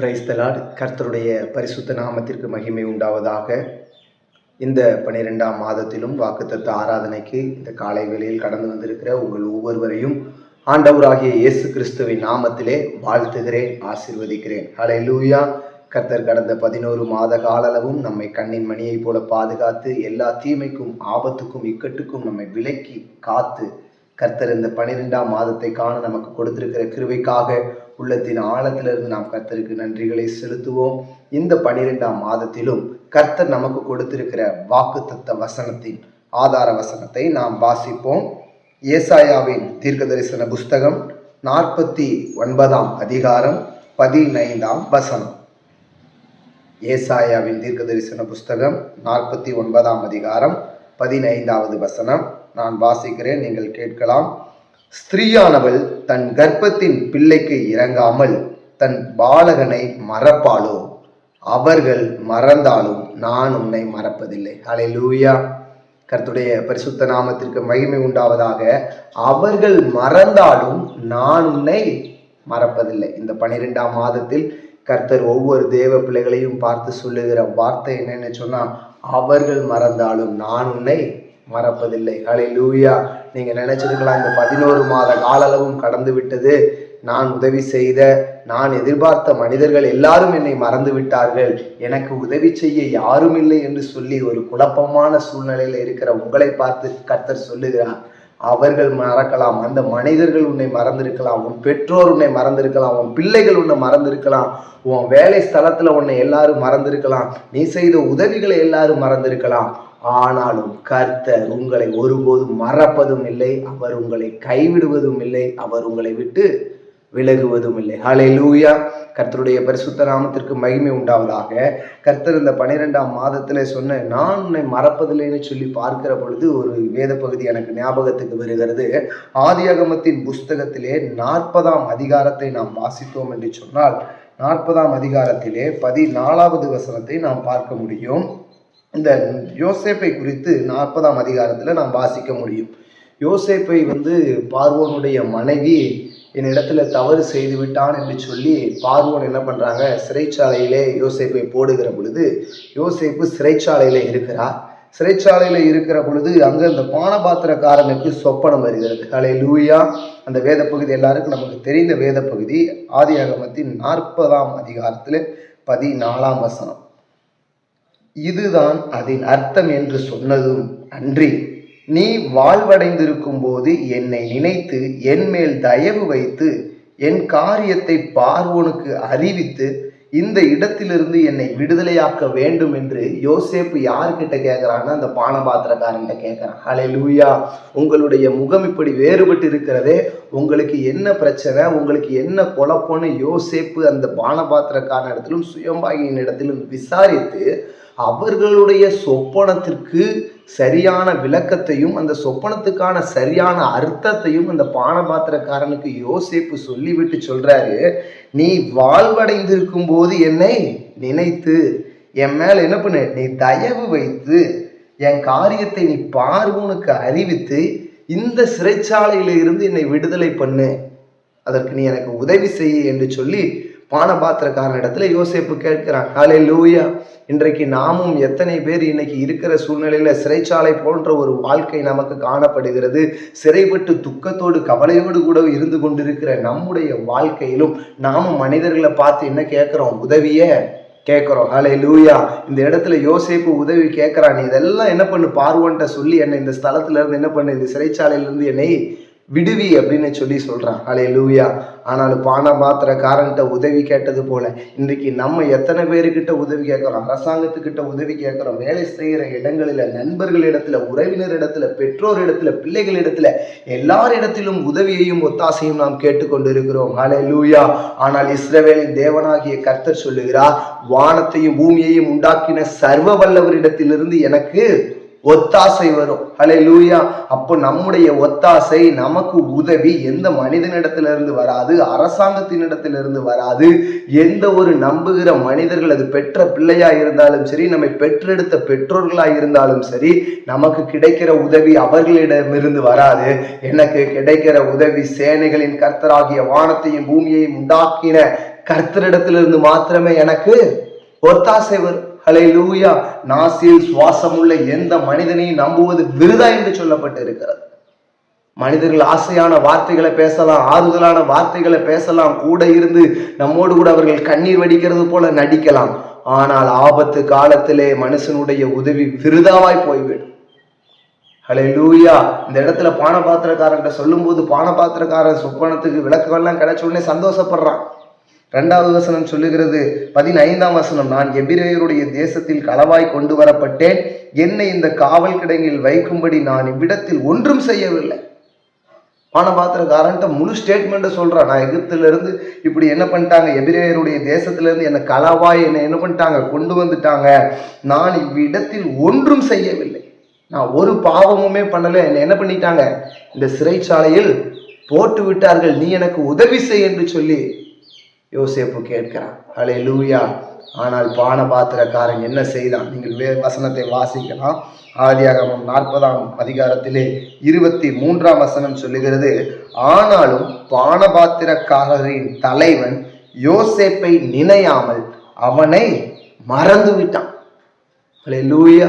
Praise the Lord கர்த்தருடைய பரிசுத்த நாமத்திற்கு மகிமை உண்டாவதாக. இந்த பனிரெண்டாம் மாதத்திலும் வாக்குத்தத்த ஆராதனைக்கு இந்த காலை வேளையில் கடந்து வந்திருக்கிற உங்கள் ஒவ்வொருவரையும் ஆண்டவராகிய இயேசு கிறிஸ்துவின் நாமத்திலே வாழ்த்துகிறேன் ஆசிர்வதிக்கிறேன். ஹலை லூயா கர்த்தர் கடந்த பதினோரு மாத காலளவும் நம்மை கண்ணின் மணியைப் போல பாதுகாத்து எல்லா தீமைக்கும் ஆபத்துக்கும் இக்கட்டுக்கும் நம்மை விலக்கி காத்து கர்த்தர் இந்த பனிரெண்டாம் மாதத்தை காண நமக்கு கொடுத்திருக்கிற கிருவைக்காக உள்ளத்தின் ஆழத்திலிருந்து நாம் கர்த்தருக்கு நன்றிகளை செலுத்துவோம். இந்த பனிரெண்டாம் மாதத்திலும் கர்த்தர் நமக்கு கொடுத்திருக்கிற வாக்குத்தத்த வசனத்தின் ஆதார வசனத்தை நாம் வாசிப்போம். ஏசாயாவின் தீர்க்க தரிசன புஸ்தகம் நாற்பத்தி ஒன்பதாம் அதிகாரம் பதினைந்தாம் வசனம். ஏசாயாவின் தீர்க்க தரிசன புஸ்தகம் நாற்பத்தி ஒன்பதாம் அதிகாரம் பதினைந்தாவது வசனம். நான் வாசிக்கிறேன் நீங்கள் கேட்கலாம். ஸ்திரீயானவள் தன் கர்ப்பத்தின் பிள்ளைக்கு இறங்காமல் தன் பாலகனை மறப்பாளோ? அவர்கள் மறந்தாலும் நான் உன்னை மறப்பதில்லை. ஹalleluya கர்த்துடைய பரிசுத்த நாமத்திற்கு மகிமை உண்டாவதாக. அவர்கள் மறந்தாலும் நான் உன்னை மறப்பதில்லை. இந்த பனிரெண்டாம் மாதத்தில் கர்த்தர் ஒவ்வொரு தேவ பிள்ளைகளையும் பார்த்து சொல்லுகிற வார்த்தை என்னன்னு சொன்னா அவர்கள் மறந்தாலும் நான் உன்னை மறப்பதில்லை. ஹalleluya. நீங்கள் நினைச்சிருக்கலாம் இந்த பதினோரு மாத காலளவும் கடந்து விட்டது. நான் உதவி செய்த நான் எதிர்பார்த்த மனிதர்கள் எல்லாரும் என்னை மறந்து விட்டார்கள். எனக்கு உதவி செய்ய யாரும் இல்லை என்று சொல்லி ஒரு குழப்பமான சூழ்நிலையில் இருக்கிற உங்களை பார்த்து கர்த்தர் சொல்லுகிறார். அவர்கள் மறக்கலாம். அந்த மனிதர்கள் உன்னை மறந்திருக்கலாம். உன் பெற்றோர் உன்னை மறந்திருக்கலாம். உன் பிள்ளைகள் உன்னை மறந்திருக்கலாம். உன் வேலை ஸ்தலத்துல உன்னை எல்லாரும் மறந்திருக்கலாம். நீ செய்த உதவிகளை எல்லாரும் மறந்திருக்கலாம். ஆனாலும் கர்த்தர் உங்களை ஒருபோதும் மறப்பதும் இல்லை அவர் உங்களை கைவிடுவதும் இல்லை அவர் உங்களை விட்டு விலகுவதும் இல்லை. ஹலே லூயா கர்த்தருடைய பரிசுத்த நாமத்திற்கு மகிமை உண்டாவதாக. கர்த்தர் இந்த பனிரெண்டாம் மாதத்துல சொன்ன நான் உன்னை மறப்பதில்லைன்னு சொல்லி பார்க்கிற பொழுது ஒரு வேத பகுதி எனக்கு ஞாபகத்துக்கு வருகிறது. ஆதியாகமத்தின் புஸ்தகத்திலே நாற்பதாம் அதிகாரத்தை நாம் வாசித்தோம் என்று சொன்னால் நாற்பதாம் அதிகாரத்திலே பதினாலாவது வசனத்தை நாம் பார்க்க முடியும். இந்த யோசேப்பை குறித்து நாற்பதாம் அதிகாரத்தில் நாம் வாசிக்க முடியும். யோசேப்பை வந்து பார்வோனுடைய மனைவி என்னிடத்துல தவறு செய்து விட்டான் என்று சொல்லி பார்வோன் என்ன பண்ணுறாங்க சிறைச்சாலையிலே யோசேப்பை போடுகிற பொழுது யோசேப்பு சிறைச்சாலையில் இருக்கிறார் சிறைச்சாலையில் இருக்கிற பொழுது அங்கே அந்த பானபாத்திரக்காரனுக்கு சொப்பனம் வருகிறது. அலை லூயா அந்த வேத பகுதி எல்லாருக்கும் நமக்கு தெரிந்த வேத பகுதி ஆதியாகமத்தின் நாற்பதாம் அதிகாரத்தில் பதினாலாம் வசனம். இதுதான் அதன் அர்த்தம் என்று சொன்னதும் அன்றி நீ வாழ்வடைந்திருக்கும் போது என்னை நினைத்து என் மேல் தயவு வைத்து என் காரியத்தை பார்வோனுக்கு அறிவித்து இந்த இடத்திலிருந்து என்னை விடுதலையாக்க வேண்டும் என்று யோசேப்பு யார்கிட்ட கேட்குறான்னு அந்த பானபாத்திரக்காரன்கிட்ட கேட்குறான். ஹலே லூயா உங்களுடைய முகம் இப்படி வேறுபட்டு இருக்கிறதே உங்களுக்கு என்ன பிரச்சனை உங்களுக்கு என்ன குழப்பம்னு யோசேப்பு அந்த பானபாத்திரக்காரன் இடத்திலும் சுயம்பாகியின் இடத்திலும் விசாரித்து அவர்களுடைய சொப்பனத்திற்கு சரியான விளக்கத்தையும் அந்த சொப்பனத்துக்கான சரியான அர்த்தத்தையும் அந்த பானபாத்திரக்காரனுக்கு யோசிப்பு சொல்லிவிட்டு சொல்றாரு நீ வாழ்வடைந்திருக்கும் போது என்னை நினைத்து என் மேல என்ன பண்ணு? நீ தயவு வைத்து என் காரியத்தை நீ பார்வோனுக்கு அறிவித்து இந்த சிறைச்சாலையிலிருந்து என்னை விடுதலை பண்ணு. அதற்கு நீ எனக்கு உதவி செய்ய என்று சொல்லி பானபாத்திரக்காரன் இடத்துல யோசேப்பு கேட்கிறான் காலை லூயா இன்றைக்கு நாமும் எத்தனை பேர் இன்னைக்கு இருக்கிற சூழ்நிலையில சிறைச்சாலை போன்ற ஒரு வாழ்க்கை நமக்கு காணப்படுகிறது. சிறைப்பட்டு துக்கத்தோடு கவலையோடு கூட இருந்து கொண்டிருக்கிற நம்முடைய வாழ்க்கையிலும் நாமும் மனிதர்களை பார்த்து என்ன கேட்கிறோம்? உதவிய கேட்குறோம். ஹலே லூயா இந்த இடத்துல யோசேப்பு உதவி கேட்குறான். நீ இதெல்லாம் என்ன பண்ணு? பார்வன்ட்ட சொல்லி என்னை இந்த ஸ்தலத்துல இருந்து என்ன பண்ணு? இந்த சிறைச்சாலையிலிருந்து என்னை விடுவி அப்படின்னு சொல்லி சொல்கிறான் அலே லூயா ஆனாலும் பானபாத்திரக்காரன்ட்ட உதவி கேட்டது போல இன்றைக்கு நம்ம எத்தனை பேருக்கிட்ட உதவி கேட்குறோம்? அரசாங்கத்துக்கிட்ட உதவி கேட்குறோம். வேலை செய்கிற இடங்களில் நண்பர்களிடத்துல உறவினரிடத்துல பெற்றோர் இடத்துல பிள்ளைகள் இடத்துல எல்லார் இடத்திலும் உதவியையும் ஒத்தாசையும் நாம் கேட்டுக்கொண்டு இருக்கிறோம் அலே லூயா ஆனால் இஸ்ரவேலின் தேவனாகிய கர்த்தர் சொல்லுகிறார் வானத்தையும் பூமியையும் உண்டாக்கின சர்வ வல்லவரிடத்திலிருந்து எனக்கு ஒத்தாசை வரும். ஹலே லூயா அப்போ நம்முடைய ஒத்தாசை நமக்கு உதவி எந்த மனிதனிடத்திலிருந்து வராது அரசாங்கத்தினிடத்திலிருந்து வராது. எந்த ஒரு நம்புகிற மனிதர்கள் அது பெற்ற பிள்ளையா இருந்தாலும் சரி நம்மை பெற்றெடுத்த பெற்றோர்களா இருந்தாலும் சரி நமக்கு கிடைக்கிற உதவி அவர்களிடமிருந்து வராது. எனக்கு கிடைக்கிற உதவி சேனைகளின் கர்த்தராகிய வானத்தையும் பூமியையும் உண்டாக்கின கர்த்தரிடத்திலிருந்து மாத்திரமே எனக்கு ஒத்தாசை வரும். ஹலே லூயா நாசில் சுவாசமுள்ள எந்த மனிதனையும் நம்புவது விருதா என்று சொல்லப்பட்டு இருக்கிறது மனிதர்கள் ஆசையான வார்த்தைகளை பேசலாம் ஆறுதலான வார்த்தைகளை பேசலாம் கூட இருந்து நம்மோடு கூட அவர்கள் கண்ணீர் வடிக்கிறது போல நடிக்கலாம். ஆனால் ஆபத்து காலத்திலே மனுஷனுடைய உதவி விருதாவாய் போய்விடும். ஹலே லூயா இந்த இடத்துல பானபாத்திரக்காரன்ட்ட சொல்லும்போது பானபாத்திரக்காரன் சொப்பனத்துக்கு விளக்கமெல்லாம் கிடைச்ச உடனே சந்தோஷப்படுறான். ரெண்டாவது வசனம் சொல்லுகிறது பதினைந்தாம் வசனம் நான் எபிரேயருடைய தேசத்தில் களவாய் கொண்டு வரப்பட்டேன். என்னை இந்த காவல் கிடங்கில் வைக்கும்படி நான் இவ்விடத்தில் ஒன்றும் செய்யவில்லை. பானபாத்திரக்காரன்ட்ட முழு ஸ்டேட்மெண்ட்டை சொல்கிறான் நான் எகிப்துல இருந்து இப்படி என்ன பண்ணிட்டாங்க? எபிரேயருடைய தேசத்திலேருந்து என்னை களவாய் என்னை என்ன பண்ணிட்டாங்க? கொண்டு வந்துட்டாங்க. நான் இவ்விடத்தில் ஒன்றும் செய்யவில்லை. நான் ஒரு பாவமுமே பண்ணலை. என்னை என்ன பண்ணிட்டாங்க? இந்த சிறைச்சாலையில் போட்டு விட்டார்கள் நீ எனக்கு உதவி செய் என்று சொல்லி யோசேப்பு கேட்கிறான். அலே லூயா ஆனால் பானபாத்திரக்காரன் என்ன செய்தான்? நீங்கள் வே வசனத்தை வாசிக்கலாம். ஆதியாகமம் நாற்பதாம் அதிகாரத்திலே இருபத்தி மூன்றாம் வசனம் சொல்லுகிறது ஆனாலும் பானபாத்திரக்காரரின் தலைவன் யோசேப்பை நினையாமல் அவனை மறந்து விட்டான் அலே லூயா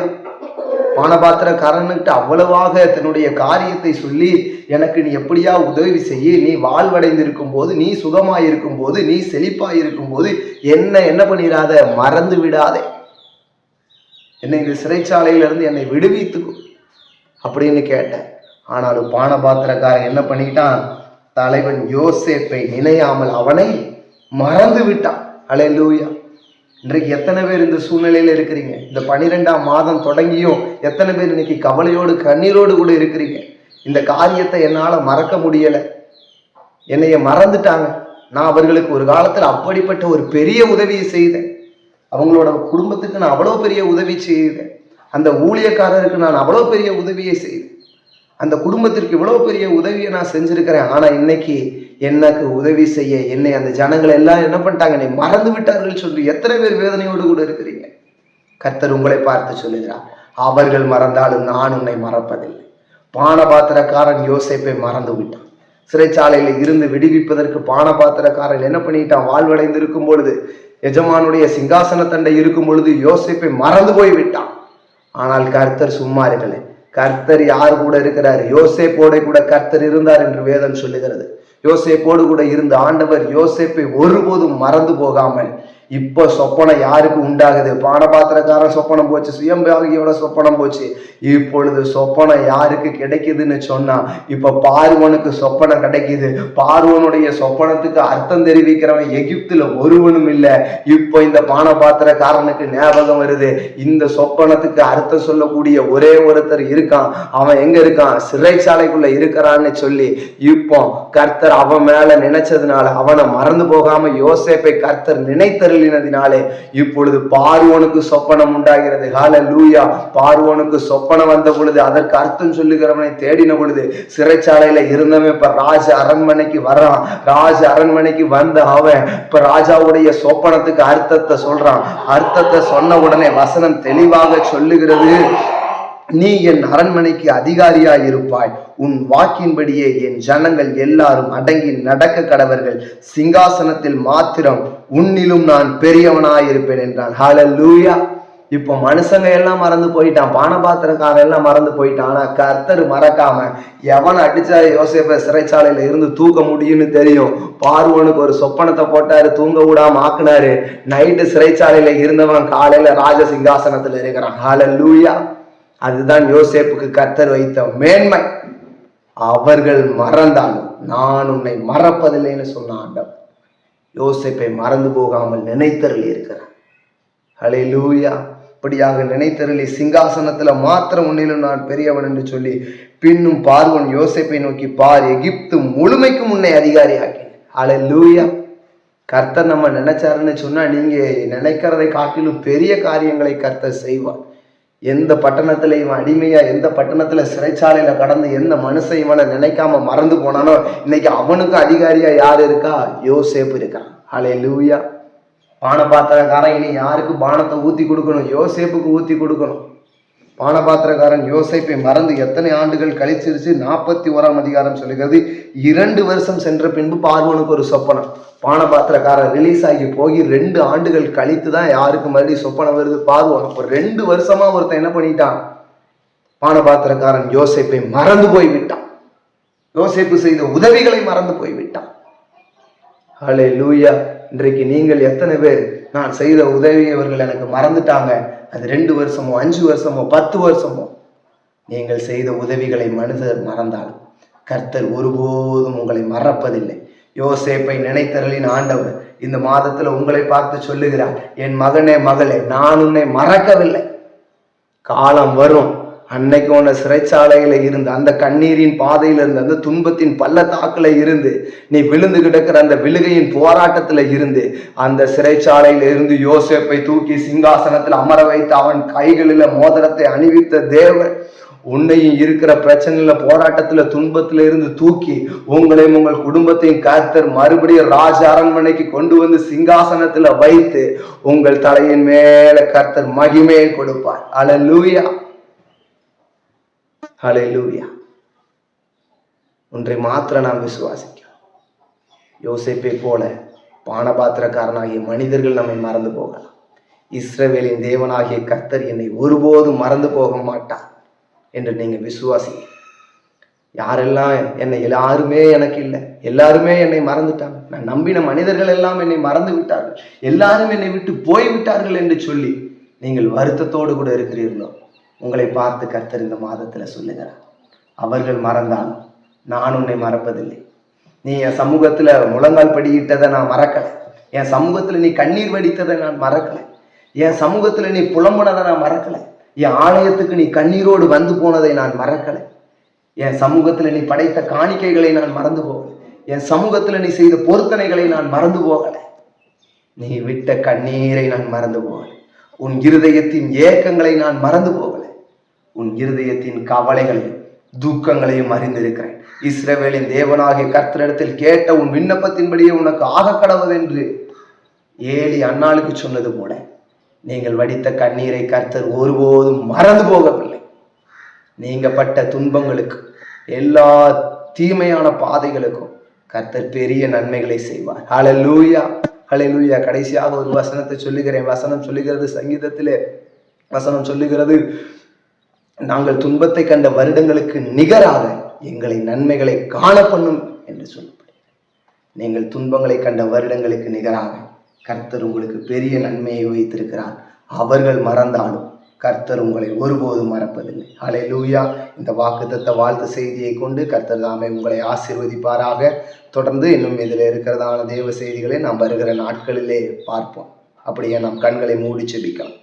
பானபாத்திரக்காரன்கிட்ட அவ்வளவாக தன்னுடைய காரியத்தை சொல்லி எனக்கு நீ எப்படியா உதவி செய்ய நீ வாழ்வடைந்திருக்கும் போது நீ சுகமாயிருக்கும் போது நீ செழிப்பாக இருக்கும் போது என்ன என்ன பண்ணிடாத மறந்து விடாதே. என்னை இந்த சிறைச்சாலையிலிருந்து என்னை விடுவித்துக்கும் அப்படின்னு கேட்டேன். ஆனாலும் பானபாத்திரக்காரன் என்ன பண்ணிக்கிட்டான் தலைவன் யோசேப்பை நினையாமல் அவனை மறந்து விட்டான். அலையலூயா இன்றைக்கு எத்தனை பேர் இந்த சூழ்நிலையில் இருக்கிறீங்க? இந்த பனிரெண்டாம் மாதம் தொடங்கியும் எத்தனை பேர் இன்னைக்கு கவலையோடு கண்ணீரோடு கூட இருக்கிறீங்க? இந்த காரியத்தை என்னால் மறக்க முடியலை. என்னைய மறந்துட்டாங்க. நான் அவர்களுக்கு ஒரு காலத்தில் அப்படிப்பட்ட ஒரு பெரிய உதவியை செய்தேன். அவங்களோட குடும்பத்துக்கு நான் அவ்வளோ பெரிய உதவி செய்தேன். அந்த ஊழியக்காரருக்கு நான் அவ்வளோ பெரிய உதவியை செய்தேன். அந்த குடும்பத்திற்கு இவ்வளோ பெரிய உதவியை நான் செஞ்சுருக்கிறேன். ஆனால் இன்னைக்கு எனக்கு உதவி செய்ய என்னை அந்த ஜனங்கள் எல்லாம் என்ன பண்ணிட்டாங்க? என்னை மறந்து விட்டார்கள் சொல்லி எத்தனை பேர் வேதனையோடு கூட இருக்கிறீங்க. கர்த்தர் உங்களை பார்த்து சொல்லுகிறார். அவர்கள் மறந்தாலும் நான் உன்னை மறப்பதில்லை. பானபாத்திரக்காரன் யோசேப்பை மறந்து விட்டான். சிறைச்சாலையில் இருந்து விடுவிப்பதற்கு பானபாத்திரக்காரன் என்ன பண்ணிட்டான்? வாழ்வடைந்து இருக்கும் பொழுது எஜமானுடைய சிங்காசன தண்டை இருக்கும் பொழுது யோசேப்பை மறந்து போய் விட்டான். ஆனால் கர்த்தர் சும்மா இருக்கலை. கர்த்தர் யார் கூட இருக்கிறார்? யோசேப்போட கூட கர்த்தர் இருந்தார் என்று வேதம் சொல்லுகிறது. யோசேப்போடு கூட இருந்த ஆண்டவர் யோசேப்பை ஒருபோதும் மறந்து போகாமல் இப்போ சொப்பனம் யாருக்கு உண்டாகுது? பானபாத்திரக்காரன் சொப்பனம் போச்சு சுயம்பாகியோட சொப்பனம் போச்சு. இப்பொழுது சொப்பனம் யாருக்கு கிடைக்குதுன்னு சொன்னா இப்ப பார்வனுக்கு சொப்பனம் கிடைக்குது. பார்வனுடைய சொப்பனத்துக்கு அர்த்தம் தெரிவிக்கிறவன் எகிப்துல ஒருவனும் இல்லை. இப்போ இந்த பானபாத்திரக்காரனுக்கு ஞாபகம் வருது. இந்த சொப்பனத்துக்கு அர்த்தம் சொல்லக்கூடிய ஒரே ஒருத்தர் இருக்கான். அவன் எங்க இருக்கான்? சிறைச்சாலைக்குள்ள இருக்கிறான்னு சொல்லி இப்போ கர்த்தர் அவன் மேல நினைச்சதுனால அவனை மறந்து போகாம யோசேப்பை கர்த்தர் நினைத்தருள் அருளினதினாலே இப்பொழுது பார்வோனுக்கு சொப்பனம் உண்டாகிறது. ஹால லூயா பார்வோனுக்கு சொப்பனம் வந்த பொழுது அதற்கு அர்த்தம் சொல்லுகிறவனை தேடின பொழுது சிறைச்சாலையில இருந்தவன் இப்ப ராஜ அரண்மனைக்கு வர்றான். ராஜ அரண்மனைக்கு வந்த அவன் இப்ப ராஜாவுடைய சொப்பனத்துக்கு அர்த்தத்தை சொல்றான். அர்த்தத்தை சொன்ன உடனே வசனம் தெளிவாக சொல்லுகிறது. நீ என் அரண்மனைக்கு அதிகாரியாய் இருப்பாய். உன் வாக்கின்படியே என் ஜனங்கள் எல்லாரும் அடங்கி நடக்க கடவர்கள். சிங்காசனத்தில் மாத்திரம் உன்னிலும் நான் பெரியவனாயிருப்பேன் என்றான். ஹalleluya இப்போ மனுஷங்க எல்லாம் மறந்து போயிட்டான். பானபாத்திரக்காரன் எல்லாம் மறந்து போயிட்டான். ஆனா கர்த்தர் மறக்காம எவன் அடிச்சா யோசேப்ப சிறைச்சாலையில இருந்து தூக்க முடியும்னு தெரியும். பார்வனுக்கு ஒரு சொப்பனத்தை போட்டாரு தூங்க விடாம ஆக்குனாரு. நைட்டு சிறைச்சாலையில இருந்தவன் காலையில ராஜ சிங்காசனத்துல இருக்கிறான். ஹalleluya அதுதான் யோசேப்புக்கு கர்த்தர் வைத்த மேன்மை. அவர்கள் மறந்தாலும் நான் உன்னை மறப்பதில்லைன்னு சொன்ன ஆண்டவர் யோசேப்பை மறந்து போகாமல் நினைத்தருளி இருக்கிறார். ஹலே லூயா இப்படியாக நினைத்தருளி சிங்காசனத்துல மாத்திரம் உன்னிலும் நான் பெரியவன் என்று சொல்லி பின்னும் பார்வன் யோசேப்பை நோக்கி பார் எகிப்து முழுமைக்கும் உன்னை அதிகாரி ஆக்கினேன் ஹலே லூயா கர்த்தர் நம்ம நினைச்சாருன்னு சொன்னா நீங்க நினைக்கிறதை காட்டிலும் பெரிய காரியங்களை கர்த்தர் செய்வார். எந்த பட்டணத்துல இவன் அடிமையா எந்த பட்டணத்துல சிறைச்சாலையில கடந்து எந்த மனுஷன் இவனை நினைக்காம மறந்து போனானோ இன்னைக்கு அவனுக்கு அதிகாரியா யார் இருக்கா? யோசேப்பு இருக்கான். அலே லூயா பானை பாத்திரக்காரன் இனி யாருக்கு பானத்தை ஊத்தி கொடுக்கணும்? யோசேப்புக்கு ஊத்தி கொடுக்கணும். பானபாத்திரக்காரன் யோசேப்பை மறந்து எத்தனை ஆண்டுகள் கழிச்சிருச்சு? நாற்பத்தி ஓராம் அதிகாரம் சொல்லுகிறது இரண்டு வருஷம் சென்ற பின்பு பார்வனுக்கு ஒரு சொப்பனம். பானபாத்திரக்காரன் ரிலீஸ் ஆகி போய் ரெண்டு ஆண்டுகள் கழித்து தான் யாருக்கு மறுபடியும் சொப்பனம் வருது? பார்வன். அப்போ ரெண்டு வருஷமா ஒருத்தன் என்ன பண்ணிட்டான்? பானபாத்திரக்காரன் யோசேப்பை மறந்து போய் விட்டான் யோசேப்பு செய்த உதவிகளை மறந்து போய் விட்டான் ஹலே லூயா இன்றைக்கு நீங்கள் எத்தனை பேர் நான் செய்த உதவி அவர்கள் எனக்கு மறந்துட்டாங்க. அது ரெண்டு வருஷமோ அஞ்சு வருஷமோ பத்து வருஷமோ நீங்கள் செய்த உதவிகளை மனிதர் மறந்தாலும் கர்த்தர் ஒருபோதும் உங்களை மறப்பதில்லை. யோசேப்பை நினைத்தரலின் ஆண்டவர் இந்த மாதத்துல உங்களை பார்த்து சொல்லுகிறார் என் மகனே மகளே நான் உன்னை மறக்கவில்லை. காலம் வரும். அன்னைக்கு உன்னை சிறைச்சாலையில இருந்து அந்த கண்ணீரின் பாதையில இருந்து அந்த துன்பத்தின் பள்ளத்தாக்குல இருந்து நீ விழுந்து கிடக்கிற அந்த விழுகையின் போராட்டத்துல இருந்து அந்த சிறைச்சாலையில இருந்து யோசேப்பை தூக்கி சிங்காசனத்தில் அமர வைத்து அவன் கைகளில மோதிரத்தை அணிவித்த தேவன் உன்னையும் இருக்கிற பிரச்சனையில போராட்டத்துல துன்பத்துல இருந்து தூக்கி உங்களையும் உங்கள் குடும்பத்தையும் கர்த்தர் மறுபடியும் ராஜ அரண்மனைக்கு கொண்டு வந்து சிங்காசனத்துல வைத்து உங்கள் தலையின் மேல கர்த்தர் மகிமையை கொடுப்பார். அலலூயா ஹலெலூயா ஒன்றை மாத்திர நாம் விசுவாசிக்கிறோம். யோசிப்பை போல பானபாத்திரக்காரனாகிய மனிதர்கள் நம்மை மறந்து போகலாம். இஸ்ரவேலின் தேவனாகிய கர்த்தர் என்னை ஒருபோதும் மறந்து போக மாட்டார் என்று நீங்கள் விசுவாசி யாரெல்லாம் என்னை எல்லாருமே எனக்கு இல்லை எல்லாருமே என்னை மறந்துட்டாங்க. நான் நம்பின மனிதர்கள் எல்லாம் என்னை மறந்து விட்டார்கள். எல்லாரும் என்னை விட்டு போய் விட்டார்கள் என்று சொல்லி நீங்கள் வருத்தத்தோடு கூட இருக்கிறீர்களோ? உங்களை பார்த்து கர்த்தர் இந்த மாதத்தில் சொல்லுகிறார். அவர்கள் மறந்தாலும் நான் உன்னை மறப்பதில்லை. நீ என் சமூகத்தில் முழங்கால் படியிட்டதை நான் மறக்கலை. என் சமூகத்தில் நீ கண்ணீர் வடித்ததை நான் மறக்கலை. என் சமூகத்தில் நீ புலம்புனதை நான் மறக்கலை. என் ஆலயத்துக்கு நீ கண்ணீரோடு வந்து போனதை நான் மறக்கலை. என் சமூகத்தில் நீ படைத்த காணிக்கைகளை நான் மறந்து போகலை. என் சமூகத்தில் நீ செய்த பொருத்தனைகளை நான் மறந்து போகலை. நீ விட்ட கண்ணீரை நான் மறந்து போகலை. உன் இருதயத்தின் ஏக்கங்களை நான் மறந்து போகலை. உன் இருதயத்தின் கவலைகளையும் துக்கங்களையும் அறிந்திருக்கிறேன். இஸ்ரவேலின் தேவனாகிய கர்த்தரிடத்தில் கேட்ட உன் விண்ணப்பத்தின்படியே உனக்கு ஆக கடவுதென்று ஏழி அண்ணாளுக்கு சொன்னது போல நீங்கள் வடித்த கண்ணீரை கர்த்தர் ஒருபோதும் மறந்து போகவில்லை. நீங்க பட்ட துன்பங்களுக்கு எல்லா தீமையான பாதைகளுக்கும் கர்த்தர் பெரிய நன்மைகளை செய்வார். ஹalleluya ஹalleluya கடைசியாக ஒரு வசனத்தை சொல்லுகிறேன். வசனம் சொல்லுகிறது சங்கீதத்திலே வசனம் சொல்லுகிறது நாங்கள் துன்பத்தை கண்ட வருடங்களுக்கு நிகராக எங்களை நன்மைகளை காண பண்ணும் என்று சொல்லப்படுகிறது. நீங்கள் துன்பங்களை கண்ட வருடங்களுக்கு நிகராக கர்த்தர் உங்களுக்கு பெரிய நன்மையை வைத்திருக்கிறார். அவர்கள் மறந்தாலும் கர்த்தர் உங்களை ஒருபோதும் மறப்பதில்லை. அலை லூயா இந்த வாக்குத்தத்த வாழ்த்து செய்தியை கொண்டு கர்த்தர் தாமே உங்களை ஆசீர்வதிப்பாராக. தொடர்ந்து இன்னும் இதில் இருக்கிறதான தேவ செய்திகளை நாம் வருகிற நாட்களிலே பார்ப்போம். அப்படியே நாம் கண்களை மூடி செபிக்கலாம்.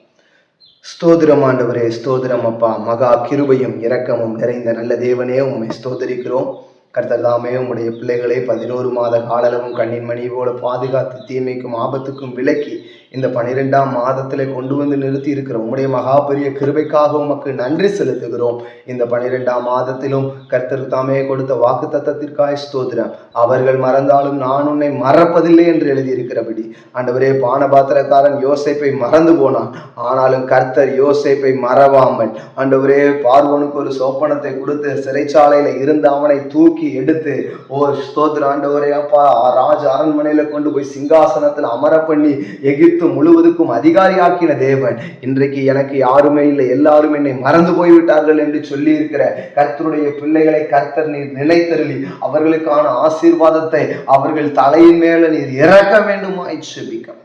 ஸ்தோதிரம் ஆண்டவரே ஸ்தோதிரம் அப்பா. மகா கிருபையும் இரக்கமும் நிறைந்த நல்ல தேவனே உண்மை ஸ்தோதரிக்கிறோம் கர்த்தர் தாமே உம்முடைய பிள்ளைகளை பதினோரு மாத காலளவும் கண்ணின் மணி போல பாதுகாத்து தீமைக்கும் ஆபத்துக்கும் விலக்கி இந்த பனிரெண்டாம் மாதத்தில் கொண்டு வந்து நிறுத்தி இருக்கிற உம்முடைய மகா பெரிய கிருபைக்காக உமக்கு நன்றி செலுத்துகிறோம். இந்த பனிரெண்டாம் மாதத்திலும் கர்த்தர் தாமே கொடுத்த வாக்கு தத்தத்திற்காய் ஸ்தோத்திரம். அவர்கள் மறந்தாலும் நான் உன்னை மறப்பதில்லை என்று எழுதியிருக்கிறபடி. ஆண்டவரே பானபாத்திரக்காரன் யோசேப்பை மறந்து போனான். ஆனாலும் கர்த்தர் யோசேப்பை மறவாமல் ஆண்டவரே பார்வனுக்கு ஒரு சோப்பனத்தை கொடுத்து சிறைச்சாலையில் இருந்த அவனை தூக்கி தூக்கி எடுத்து ஓ ஸ்தோத்ர ஆண்டவரே அப்பா ராஜ அரண்மனையில கொண்டு போய் சிங்காசனத்தில் அமர பண்ணி எகிப்து முழுவதுக்கும் அதிகாரியாக்கின தேவன். இன்றைக்கு எனக்கு யாருமே இல்லை எல்லாரும் என்னை மறந்து போய்விட்டார்கள் என்று சொல்லி இருக்கிற கர்த்தருடைய பிள்ளைகளை கர்த்தர் நீர் நினைத்தருளி அவர்களுக்கான ஆசீர்வாதத்தை அவர்கள் தலையின் மேல நீர் இறக்க வேண்டுமாய் செபிக்கிறோம்.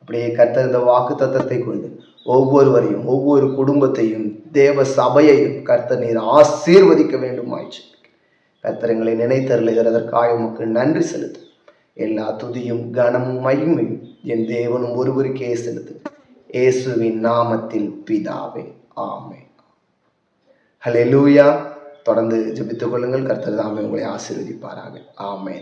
அப்படியே கர்த்தர் இந்த வாக்கு தத்தத்தை கொண்டு ஒவ்வொருவரையும் ஒவ்வொரு குடும்பத்தையும் தேவ சபையையும் கர்த்தர் நீர் ஆசீர்வதிக்க வேண்டுமாய் கத்திரங்களை கர்த்தரங்களை நினைத்தருளுகிறதற்காக உமக்கு நன்றி செலுத்து. எல்லா துதியும் கனமும் மகிமையும் என் தேவனும் ஒருவருக்கே செலுத்து இயேசுவின் நாமத்தில் பிதாவே ஆமே ஹலெலூயா தொடர்ந்து ஜபித்துக் கொள்ளுங்கள். கர்த்தர் தாமே உங்களை ஆசீர்வதிப்பாராக. ஆமே